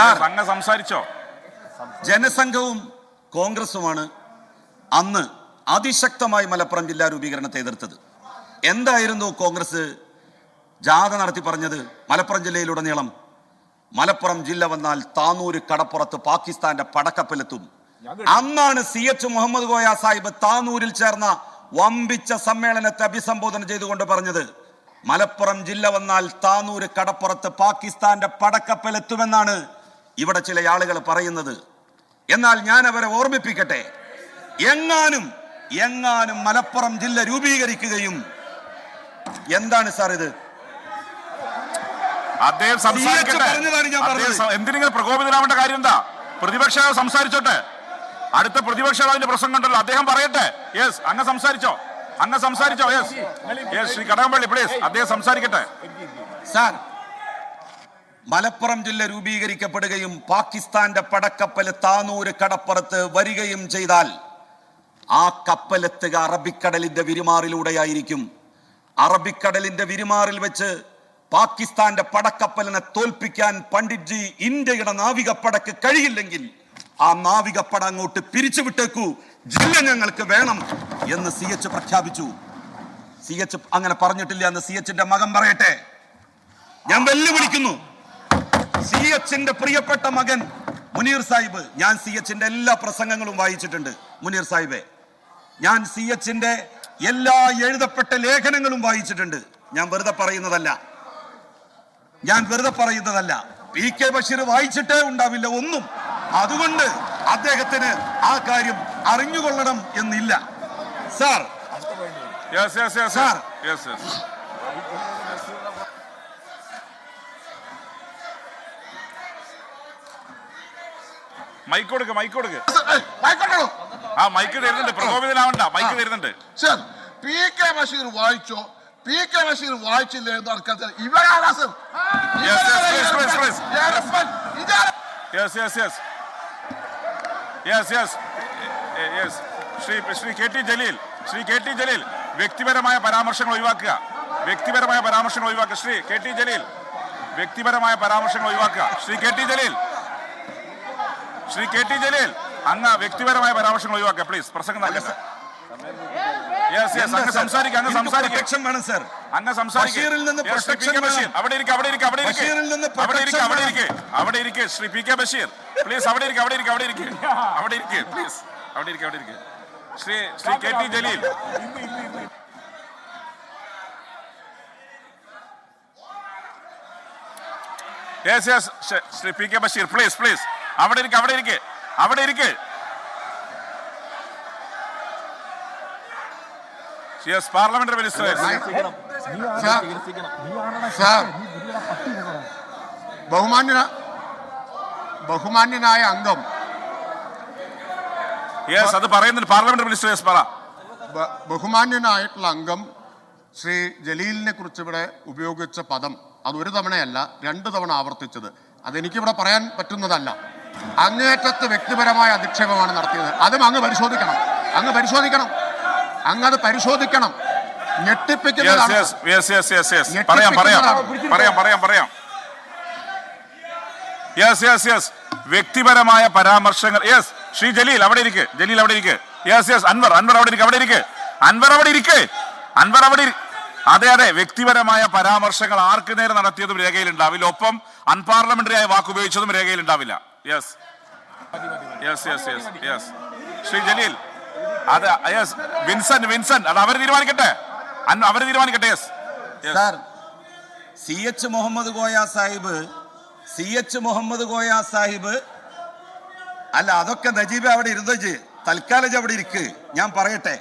Sir. അങ്ങ് സംസാരിച്ചോ. ജനസംഘവും കോൺഗ്രസുമാണ് അന്ന് അതിശക്തമായി മലപ്പുറം ജില്ലാ രൂപീകരണത്തെ എതിർത്തത്. എന്തായിരുന്നു കോൺഗ്രസ് ജാഥ നടത്തി പറഞ്ഞത് മലപ്പുറം ജില്ലയിലുടനീളം? മലപ്പുറം ജില്ല വന്നാൽ താനൂര് കടപ്പുറത്ത് പാകിസ്ഥാന്റെ പടക്കപ്പലെത്തും. അന്നാണ് സി എച്ച് മുഹമ്മദ് ഗോയ സാഹിബ് താനൂരിൽ ചേർന്ന വമ്പിച്ച സമ്മേളനത്തെ അഭിസംബോധന ചെയ്തുകൊണ്ട് പറഞ്ഞത് മലപ്പുറം ജില്ല വന്നാൽ താനൂര് കടപ്പുറത്ത് പാകിസ്ഥാന്റെ പടക്കപ്പലെത്തുമെന്നാണ് ഇവിടെ ചില ആളുകൾ പറയുന്നത്. എന്നാൽ ഞാൻ അവരെ ഓർമ്മിപ്പിക്കട്ടെ. എങ്ങാനും എങ്ങാനും മലപ്പുറം ജില്ല രൂപീകരിക്കുകയും എന്താണ് സാർ ഇത്? അദ്ദേഹം. സ- പ്രകോപിതരാവേണ്ട കാര്യം എന്താ പ്രതിപക്ഷ സംസാരിച്ചോട്ടെ. അടുത്ത പ്രതിപക്ഷ അതിന്റെ പ്രസംഗം ഉണ്ടല്ലോ അദ്ദേഹം പറയട്ടെ. യെസ് അങ്ങ് സംസാരിച്ചോ. അങ്ങ് സംസാരിച്ചോ. Yes yes Shri Kadakampally please അദ്ദേഹം സംസാരിക്കട്ടെ. സാർ മലപ്പുറം ജില്ല രൂപീകരിക്കപ്പെടുകയും പാകിസ്ഥാന്റെ പടക്കപ്പൽ താനൂര് കടപ്പുറത്ത് വരികയും ചെയ്താൽ ആ കപ്പലെത്തുക അറബിക്കടലിന്റെ വിരിമാറിലൂടെയായിരിക്കും. അറബിക്കടലിന്റെ വിരിമാറിൽ വെച്ച് പാകിസ്ഥാന്റെ പടക്കപ്പലിനെ തോൽപ്പിക്കാൻ പണ്ഡിറ്റ് ജി ഇന്ത്യയുടെ നാവികപ്പടക്ക് കഴിയില്ലെങ്കിൽ ആ നാവികപ്പട അങ്ങോട്ട് പിരിച്ചുവിട്ടേക്കൂ ജില്ല ഞങ്ങൾക്ക് വേണം എന്ന് സി എച്ച് പ്രഖ്യാപിച്ചു. സി എച്ച് അങ്ങനെ പറഞ്ഞിട്ടില്ല എന്ന് സി എച്ചിന്റെ മകൻ പറയട്ടെ. ഞാൻ വെല്ലുവിളിക്കുന്നു. സി എച്ചിന്റെ പ്രിയപ്പെട്ട മകൻ മുനീർ സാഹിബ്. ഞാൻ സി എച്ചിന്റെ എല്ലാ പ്രസംഗങ്ങളും വായിച്ചിട്ടുണ്ട്. മുനീർ സാഹിബെ ഞാൻ സി എച്ചിന്റെ എല്ലാ എഴുതപ്പെട്ട ലേഖനങ്ങളും വായിച്ചിട്ടുണ്ട്. ഞാൻ വെറുതെ പറയുന്നതല്ല. ഞാൻ വെറുതെ പറയുന്നതല്ല. പി കെ ബഷീർ വായിച്ചിട്ടേ ഉണ്ടാവില്ല ഒന്നും. അതുകൊണ്ട് അദ്ദേഹത്തിന് ആ കാര്യം അറിഞ്ഞുകൊള്ളണം എന്നില്ല. സാർ. യെസ് മൈക്ക് കൊടുക്ക് മൈക്ക് കൊടുക്ക്. ആ മൈക്ക് തരുന്നുണ്ട്. പ്രകോപിതനാവണ്ട. മൈക്ക് തരുന്നുണ്ട്. സർ പി കെ ബഷീർ വായിച്ചോ? പി കെ ബഷീർ വായിച്ചില്ലേ എന്ന് ആൾക്കാർ ഇവരാണ് Shri Shri K T Jaleel. Shri K T Jaleel വ്യക്തിപരമായ പരാമർശങ്ങൾ ഒഴിവാക്കുക. വ്യക്തിപരമായ പരാമർശങ്ങൾ ഒഴിവാക്കുക. ശ്രീ കെ ടി ജലീൽ വ്യക്തിപരമായ പരാമർശങ്ങൾ ഒഴിവാക്കുക. Shri K T Jaleel Shri K T Jaleel അങ്ങ് വ്യക്തിപരമായ പരാമർശങ്ങൾ ഒഴിവാക്കുക പ്ലീസ് പ്രസംഗം നടക്കട്ടെ. യെസ് യെസ് അങ്ങ് സംസാരിക്കുക അങ്ങ് സംസാരിക്കുക പ്രൊട്ടക്ഷൻ വേണം സാർ. അങ്ങ് സംസാരിക്കുക നിന്ന്. അവിടെ ഇരിക്കുക അവിടെ ഇരിക്കുക അവിടെ ഇരിക്കുക അവിടെ ഇരിക്കുക അവിടെ ഇരിക്കുക അവിടെ ഇരിക്കുക Shri P K Basheer. Please അവിടെ ഇരിക്കുക അവിടെ ഇരിക്കുക അവിടെ ഇരിക്കുക അവിടെ ഇരിക്കുക പ്ലീസ് അവിടെ ഇരിക്കുക അവിടെ ഇരിക്കുക Shri Shri K T Jaleel. Yes yes Shri P K Basheer please please അവിടെ ഇരിക്ക് അവിടെ ഇരിക്ക് അവിടെ ഇരിക്ക്. യെസ് പാർലമെന്ററി ബഹുമാന്യന ബഹുമാന്യനായ അംഗം. യെസ് അത് പറയുന്നുണ്ട് പാർലമെന്ററി മിനിസ്റ്റർ യെസ് പറ. ബഹുമാന്യനായിട്ടുള്ള അംഗം ശ്രീ ജലീലിനെ കുറിച്ച് ഇവിടെ ഉപയോഗിച്ച പദം. അത് ഒരു തവണയല്ല രണ്ട് തവണ ആവർത്തിച്ചത്. അതെനിക്കിവിടെ പറയാൻ പറ്റുന്നതല്ല. അങ്ങേറ്റത്ത് വ്യക്തിപരമായ അധിക്ഷേപമാണ് നടത്തിയത്. അതും അങ്ങ് പരിശോധിക്കണം. അങ്ങ് പരിശോധിക്കണം. അങ്ങ് അത് പരിശോധിക്കണം. ഞെട്ടിപ്പിക്കുന്നതാണ്. പറയാം പറയാം. പറയാം പറയാം പറയാം. യെസ് യെസ് യെസ് വ്യക്തിപരമായ പരാമർശങ്ങൾ. യെസ് ശ്രീ ജലീൽ അവിടെ ഇരിക്കെ. ജലീൽ അവിടെ ഇരിക്കെ. Yes yes Anwar. അൻവർ അവിടെ ഇരിക്കെ. അവിടെ ഇരിക്കെ. അൻവർ അവിടെ ഇരിക്കെ. അൻവർ അവിടെ അതെ അതെ. വ്യക്തിപരമായ പരാമർശങ്ങൾ ആർക്ക് നേരെ നടത്തിയതും രേഖയിലുണ്ടാവില്ല. ഒപ്പം അൺപാർലമെന്ററി ആയ വാക്ക് ഉപയോഗിച്ചതും രേഖയിലുണ്ടാവില്ല. Yes yes yes yes yes Shri Jaleel അത് യെസ് വിൻസൻ വിൻസൻ അത് അവർ തീരുമാനിക്കട്ടെ? അവർ തീരുമാനിക്കട്ടെ yes sir C H Muhammad Koya Sahib C H Muhammad Koya Sahib. അല്ല അതൊക്കെ നജീബ് അവിടെ ഇരുന്നജ് തൽക്കാലം അവിടെ ഇരിക്ക്. ഞാൻ പറയട്ടെ.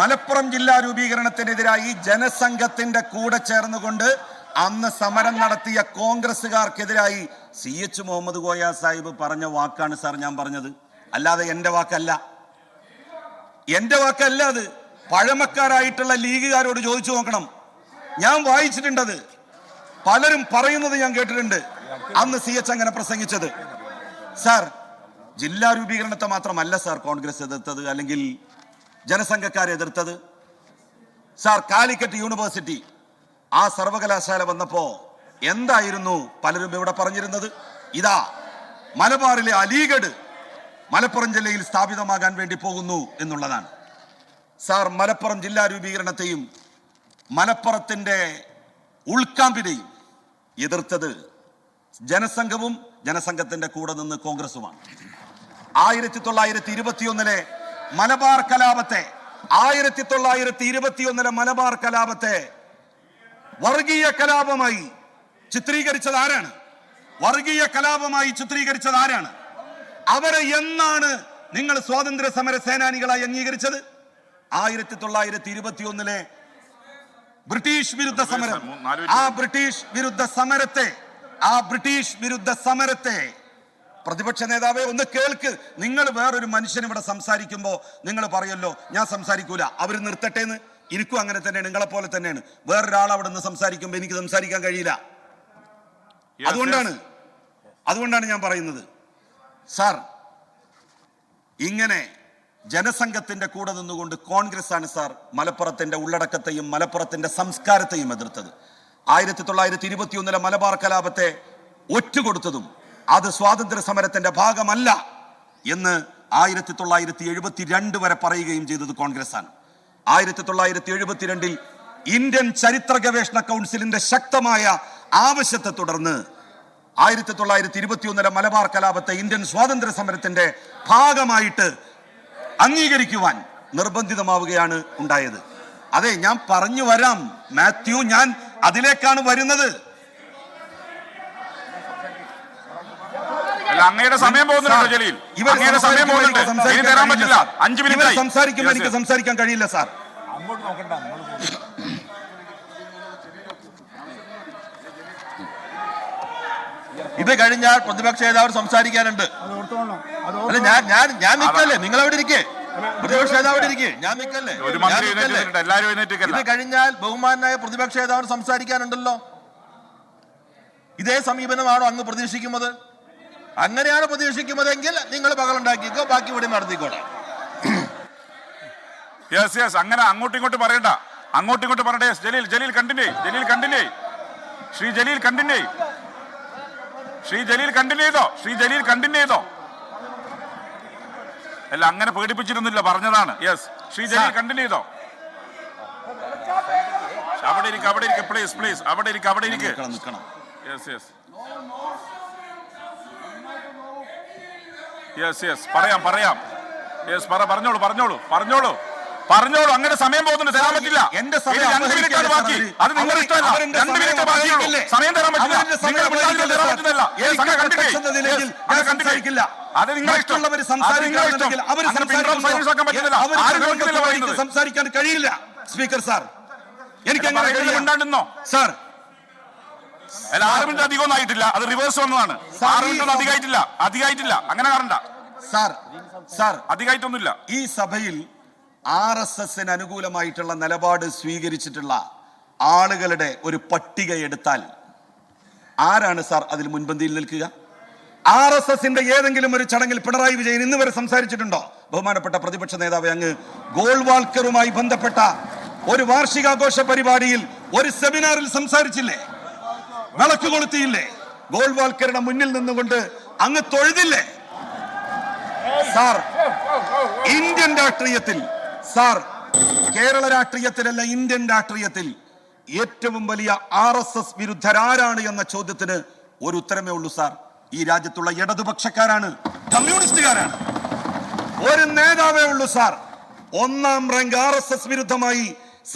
മലപ്പുറം ജില്ലാ രൂപീകരണത്തിനെതിരായി ജനസംഘത്തിന്റെ കൂടെ ചേർന്നുകൊണ്ട് അന്ന് സമരം നടത്തിയ കോൺഗ്രസുകാർക്കെതിരായി സി എച്ച് മുഹമ്മദ് കോയ സാഹിബ് പറഞ്ഞ വാക്കാണ് സാർ ഞാൻ പറഞ്ഞത്. അല്ലാതെ എന്റെ വാക്കല്ല. എന്റെ വാക്കല്ല അത്. പഴമക്കാരായിട്ടുള്ള ലീഗുകാരോട് ചോദിച്ചു നോക്കണം. ഞാൻ വായിച്ചിട്ടുണ്ടത്. പലരും പറയുന്നത് ഞാൻ കേട്ടിട്ടുണ്ട്. അന്ന് സി എച്ച് അങ്ങനെ പ്രസംഗിച്ചത്. സാർ ജില്ലാ രൂപീകരണത്തെ മാത്രമല്ല സാർ കോൺഗ്രസ് എതിർത്തത് അല്ലെങ്കിൽ ജനസംഘക്കാരെ എതിർത്തത്? സാർ കാലിക്കറ്റ് യൂണിവേഴ്സിറ്റി ആ സർവകലാശാല വന്നപ്പോ എന്തായിരുന്നു പലരും ഇവിടെ പറഞ്ഞിരുന്നത്? ഇതാ മലബാറിലെ അലീഗഡ് മലപ്പുറം ജില്ലയിൽ സ്ഥാപിതമാകാൻ വേണ്ടി പോകുന്നു എന്നുള്ളതാണ്. സാർ മലപ്പുറം ജില്ലാ രൂപീകരണത്തെയും മലപ്പുറത്തിന്റെ ഉൾക്കാമ്പിനെയും എതിർത്തത് ജനസംഘവും ജനസംഘത്തിന്റെ കൂടെ നിന്ന് കോൺഗ്രസുമാണ്. ആയിരത്തി തൊള്ളായിരത്തി ഇരുപത്തിയൊന്നിലെ മലബാർ കലാപത്തെ ആയിരത്തി തൊള്ളായിരത്തി ഇരുപത്തിയൊന്നിലെ മലബാർ കലാപത്തെ വർഗീയ കലാപമായി ചിത്രീകരിച്ചത് ആരാണ്? വർഗീയ കലാപമായി ചിത്രീകരിച്ചത് ആരാണ്? അവരെ എന്നാണ് നിങ്ങൾ സ്വാതന്ത്ര്യ സമര സേനാനികളായി അംഗീകരിച്ചത്? ആയിരത്തി തൊള്ളായിരത്തി ഇരുപത്തി ഒന്നിലെ ബ്രിട്ടീഷ് വിരുദ്ധ സമരം ആ ബ്രിട്ടീഷ് വിരുദ്ധ സമരത്തെ ആ ബ്രിട്ടീഷ് വിരുദ്ധ സമരത്തെ പ്രതിപക്ഷ നേതാവെ ഒന്ന് കേൾക്ക്. നിങ്ങൾ വേറൊരു മനുഷ്യൻ ഇവിടെ സംസാരിക്കുമ്പോൾ നിങ്ങൾ പറയല്ലോ ഞാൻ സംസാരിക്കൂല അവർ നിർത്തട്ടെ എന്ന് എനിക്കും അങ്ങനെ തന്നെയാണ് നിങ്ങളെ പോലെ തന്നെയാണ്. വേറൊരാൾ അവിടെ നിന്ന് സംസാരിക്കുമ്പോൾ എനിക്ക് സംസാരിക്കാൻ കഴിയില്ല. അതുകൊണ്ടാണ് അതുകൊണ്ടാണ് ഞാൻ പറയുന്നത്. സാർ ഇങ്ങനെ ജനസംഘത്തിന്റെ കൂടെ നിന്നുകൊണ്ട് കോൺഗ്രസ് ആണ് സാർ മലപ്പുറത്തിന്റെ ഉള്ളടക്കത്തെയും മലപ്പുറത്തിന്റെ സംസ്കാരത്തെയും എതിർത്തത്. ആയിരത്തി തൊള്ളായിരത്തി ഇരുപത്തി ഒന്നിലെ മലബാർ കലാപത്തെ ഒറ്റുകൊടുത്തതും അത് സ്വാതന്ത്ര്യ സമരത്തിന്റെ ഭാഗമല്ല എന്ന് ആയിരത്തി തൊള്ളായിരത്തി എഴുപത്തി രണ്ട് വരെ പറയുകയും ചെയ്തത് കോൺഗ്രസ് ആണ് ആയിരത്തി തൊള്ളായിരത്തി എഴുപത്തിരണ്ടിൽ ഇന്ത്യൻ ചരിത്ര ഗവേഷണ കൗൺസിലിന്റെ ശക്തമായ ആവശ്യത്തെ തുടർന്ന് ആയിരത്തി തൊള്ളായിരത്തി ഇരുപത്തിയൊന്നിലെ മലബാർ കലാപത്തെ ഇന്ത്യൻ സ്വാതന്ത്ര്യ സമരത്തിന്റെ ഭാഗമായിട്ട് അംഗീകരിക്കുവാൻ നിർബന്ധിതമാവുകയാണ് ഉണ്ടായത്. അതെ ഞാൻ പറഞ്ഞു വരാം. മാത്യു ഞാൻ അതിലേക്കാണ് വരുന്നത്. അല്ല അങ്ങയുടെ സമയം പോകുന്നുണ്ടോ ജലീൽ. അങ്ങയുടെ സമയം പോകുന്നുണ്ട്. ഇനി തരാൻ പറ്റില്ല. അഞ്ചു മിനിറ്റ് സംസാരിക്കുമ്പോൾ എനിക്ക്. സംസാരിക്കാൻ കഴിയില്ല സാർ. ഇത് കഴിഞ്ഞാൽ പ്രതിപക്ഷ നേതാവ് സംസാരിക്കാനുണ്ട്. അല്ല ഞാൻ ഞാൻ ഞാൻ നിൽക്കല്ലേ? നിങ്ങൾ അവിടെ ഇരിക്കേ. പ്രതിപക്ഷ നേതാവ് ഇരിക്കേ. ഞാൻ നിൽക്കല്ലേ? ഇത് കഴിഞ്ഞാൽ ബഹുമാനായ പ്രതിപക്ഷ നേതാവ് സംസാരിക്കാനുണ്ടല്ലോ. ഇതേ സമീപനമാണോ അങ്ങ് പ്രതീക്ഷിക്കുന്നത്? അങ്ങനെയാണ് പ്രതീക്ഷിക്കുന്നതെങ്കിൽ നിങ്ങൾ പകലുണ്ടാക്കിക്കോ ബാക്കി ഇവിടെ നടത്തിക്കോട്ടെ യെസ് യെസ് അങ്ങനെ അങ്ങോട്ടും ഇങ്ങോട്ടും പറയണ്ട. അങ്ങോട്ടും ഇങ്ങോട്ടും പറയട്ടെ Jaleel Jaleel continue Jaleel continue Shri Jaleel continue Shri Jaleel continue ചെയ്തോ? ശ്രീ ജലീൽ കണ്ടിന്യൂ ചെയ്തോ? അല്ല അങ്ങനെ പേടിപ്പിച്ചിരുന്നില്ല പറഞ്ഞതാണ്. യെസ് ശ്രീ ജലീൽ കണ്ടിന്യൂ ചെയ്തോ? അവിടെ ഇരിക്കും അവിടെ ഇരിക്കും പ്ലീസ് പ്ലീസ് അവിടെ ഇരിക്കും അവിടെ ഇരിക്കും. യെസ് യെസ് യെസ് യെസ് പറയാം പറയാം. യെസ് പറ പറഞ്ഞോളൂ പറഞ്ഞോളൂ പറഞ്ഞോളൂ. പറഞ്ഞോളൂ. അങ്ങനെ സമയം പോകുന്നുണ്ട് തരാൻ പറ്റില്ല. എന്റെ സമയം രണ്ട് മിനിറ്റ് ബാക്കി. അത് നിങ്ങളുടെ ഇഷ്ടമല്ല. രണ്ട് മിനിറ്റ് സമയം ബാക്കിയുള്ളൂ സമയം തരാൻ പറ്റില്ല. നിങ്ങൾ തരാൻ പറ്റുന്നില്ല ഞാൻ അത് ഇഷ്ടം. സംസാരിക്കാൻ കഴിയില്ല സ്പീക്കർ സാർ. എനിക്ക് അങ്ങനെ കഴിയില്ല. സാർ അല്ല ആറ് മിനിറ്റ് അധികം ഒന്നും ആയിട്ടില്ല. അത് റിവേഴ്സ് വന്നതാണ്. ആറ് മിനിറ്റ് ഒന്നും അധികമായിട്ടില്ല. അധികമായിട്ടില്ല. അങ്ങനെ കാണണ്ട. Sir sir. അധികമായിട്ടൊന്നുമില്ല. ഈ സഭയിൽ ആർ എസ് എസിന് അനുകൂലമായിട്ടുള്ള നിലപാട് സ്വീകരിച്ചിട്ടുള്ള ആളുകളുടെ ഒരു പട്ടിക എടുത്താൽ ആരാണ് സാർ അതിൽ മുൻപന്തിയിൽ നിൽക്കുക? ആർ എസ് എസിന്റെ ഏതെങ്കിലും ഒരു ചടങ്ങിൽ പിണറായി വിജയൻ ഇന്ന് വരെ സംസാരിച്ചിട്ടുണ്ടോ? ബഹുമാനപ്പെട്ട പ്രതിപക്ഷ നേതാവ് അങ്ങ് ഗോൾവാൾക്കറുമായി ബന്ധപ്പെട്ട ഒരു വാർഷികാഘോഷ പരിപാടിയിൽ ഒരു സെമിനാറിൽ സംസാരിച്ചില്ലേ? വിളക്ക് കൊളുത്തിയില്ലേ? ഗോൾവാൽക്കരുടെ മുന്നിൽ നിന്നുകൊണ്ട് അങ്ങ് തൊഴുതില്ലേ? സാർ ഇന്ത്യൻ രാഷ്ട്രീയത്തിൽ സാർ കേരള രാഷ്ട്രീയത്തിലല്ല ഇന്ത്യൻ രാഷ്ട്രീയത്തിൽ ഏറ്റവും വലിയ ആർ എസ് എസ് വിരുദ്ധരാരാണ് എന്ന ചോദ്യത്തിന് ഒരു ഉത്തരമേ ഉള്ളൂ സാർ. ഈ രാജ്യത്തുള്ള ഇടതുപക്ഷക്കാരാണ് കമ്മ്യൂണിസ്റ്റുകാരാണ്. ഒരു നേതാവേ ഉള്ളൂ സാർ. ഒന്നാം റാങ്ക് ആർ എസ് എസ് വിരുദ്ധമായി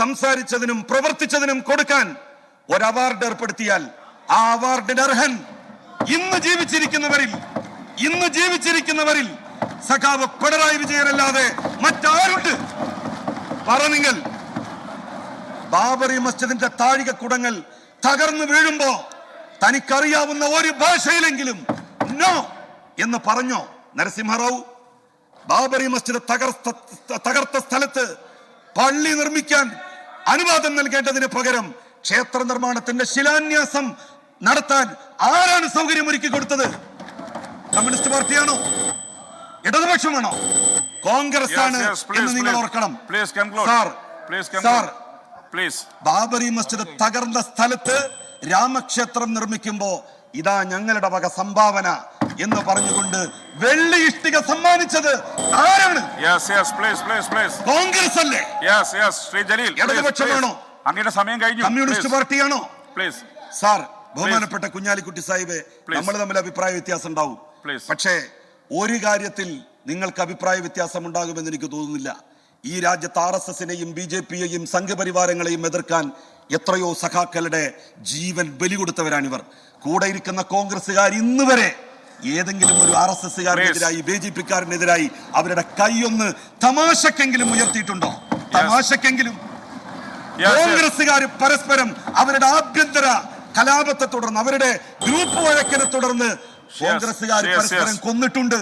സംസാരിച്ചതിനും പ്രവർത്തിച്ചതിനും കൊടുക്കാൻ ഒരു അവാർഡ് ഏർപ്പെടുത്തിയാൽ ആ അവാർഡിന് അർഹൻ ഇന്ന് ജീവിച്ചിരിക്കുന്നവരിൽ ഇന്ന് ജീവിച്ചിരിക്കുന്നവരിൽ സഖാവ് പിണറായി വിജയനല്ലാതെ മറ്റാരുണ്ട്? പറ നിങ്ങൾ. ബാബറി മസ്ജിദിന്റെ താഴിക കുടങ്ങൾ തകർന്നു വീഴുമ്പോ തനിക്കറിയാവുന്ന ഒരു ഭാഷയിലെങ്കിലും നോ എന്ന് പറഞ്ഞോ നരസിംഹറാവു ബാബറി മസ്ജിദ് തകർത്ത തകർത്ത സ്ഥലത്ത് പള്ളി നിർമ്മിക്കാൻ അനുവാദം നൽകേണ്ടതിന് പകരം ക്ഷേത്ര നിർമ്മാണത്തിന്റെ ശിലാന്യാസം നടത്താൻ ആരാണ് സൗകര്യമൊരുക്കി കൊടുത്തത്? കമ്മ്യൂണിസ്റ്റ് പാർട്ടിയാണോ? ഇടതുപക്ഷമാണോ? കോൺഗ്രസ് ആണ് എന്ന് നിങ്ങൾ ഓർക്കണം. Sir sir conclude. Please Babri Masjid തകർന്ന സ്ഥലത്ത് രാമക്ഷേത്രം നിർമ്മിക്കുമ്പോ ഇതാ ഞങ്ങളുടെ വക സംഭാവന എന്ന് പറഞ്ഞുകൊണ്ട് വെള്ളി ഇഷ്ടിക സമ്മാനിച്ചത് ആരാണ്? കോൺഗ്രസ് അല്ലേ? ഇടതുപക്ഷമാണോ? അങ്ങയുടെ സമയം കഴിഞ്ഞു. കമ്മ്യൂണിസ്റ്റ് പാർട്ടിയാണോ? പ്ലീസ് സാർ ബഹുമാനപ്പെട്ട കുഞ്ഞാലിക്കുട്ടി സാഹിബ്. നമ്മൾ തമ്മിൽ അഭിപ്രായ വ്യത്യാസം ഉണ്ടാവും. പക്ഷേ ഒരു കാര്യത്തിൽ നിങ്ങൾക്ക് അഭിപ്രായ വ്യത്യാസം ഉണ്ടാകുമെന്ന് എനിക്ക് തോന്നുന്നില്ല. ഈ രാജ്യത്ത് ആർ എസ് എസിനെയും ബി ജെ പിയെയും സംഘപരിവാരങ്ങളെയും എതിർക്കാൻ എത്രയോ സഖാക്കളുടെ ജീവൻ ബലി കൊടുത്തവരാണിവർ. കൂടെ ഇരിക്കുന്ന കോൺഗ്രസ്സുകാർ ഇന്ന് വരെ ഏതെങ്കിലും ഒരു ആർ എസ് എസ്സുകാരനെതിരായി ബി ജെ പിക്കാരനെതിരായി അവരുടെ കൈയൊന്ന് തമാശക്കെങ്കിലും ഉയർത്തിയിട്ടുണ്ടോ? തമാശക്കെങ്കിലും. കോൺഗ്രസ്സുകാർ പരസ്പരം അവരുടെ ആഭ്യന്തര കലാപത്തെ തുടർന്ന് അവരുടെ ഗ്രൂപ്പ് വഴക്കിനെ തുടർന്ന് കോൺഗ്രസ്സുകാർ പരസ്പരം കൊന്നിട്ടുണ്ട്.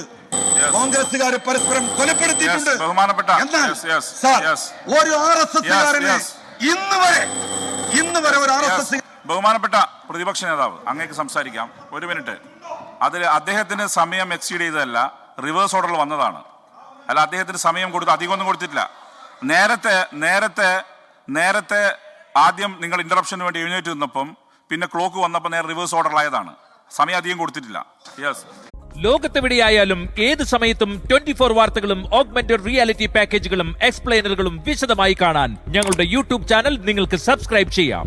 കോൺഗ്രസ്സുകാർ പരസ്പരം കൊലപ്പെടുത്തിയിട്ടുണ്ട്. ബഹുമാനപ്പെട്ട. എന്നാൽ സാർ. ഒരു ആർ എസ് എസ്സുകാരനെ ഇന്ന് വരെ ഇന്ന് വരെ ഒരു ആർ എസ് എസ് ബഹുമാനപ്പെട്ട പ്രതിപക്ഷ നേതാവ് അങ്ങേക്ക് സംസാരിക്കാം. ഒരു മിനിറ്റ്. അതിൽ അദ്ദേഹത്തിന് സമയം എക്സീഡ് ചെയ്തതല്ല റിവേഴ്സ് ഓർഡർ വന്നതാണ്. അല്ല അദ്ദേഹത്തിന് സമയം കൊടുത്ത് അധികമൊന്നും കൊടുത്തിട്ടില്ല. നേരത്തെ നേരത്തെ നേരത്തെ ആദ്യം നിങ്ങൾ ഇന്ററപ്ഷന് വേണ്ടി എഴുന്നേറ്റ് നിന്നപ്പം പിന്നെ ക്ലോക്ക് വന്നപ്പോൾ നേരെ റിവേഴ്സ് ഓർഡറിലായതാണ് സമയം അധികം കൊടുത്തിട്ടില്ല. യെസ് ലോകത്തെവിടെയായാലും ഏത് സമയത്തും ട്വന്റി ഫോർ വാർത്തകളും ഓഗ്മെന്റഡ് റിയാലിറ്റി പാക്കേജുകളും എക്സ്പ്ലെയിനറുകളും വിശദമായി കാണാൻ ഞങ്ങളുടെ യൂട്യൂബ് ചാനൽ നിങ്ങൾക്ക് സബ്സ്ക്രൈബ് ചെയ്യാം.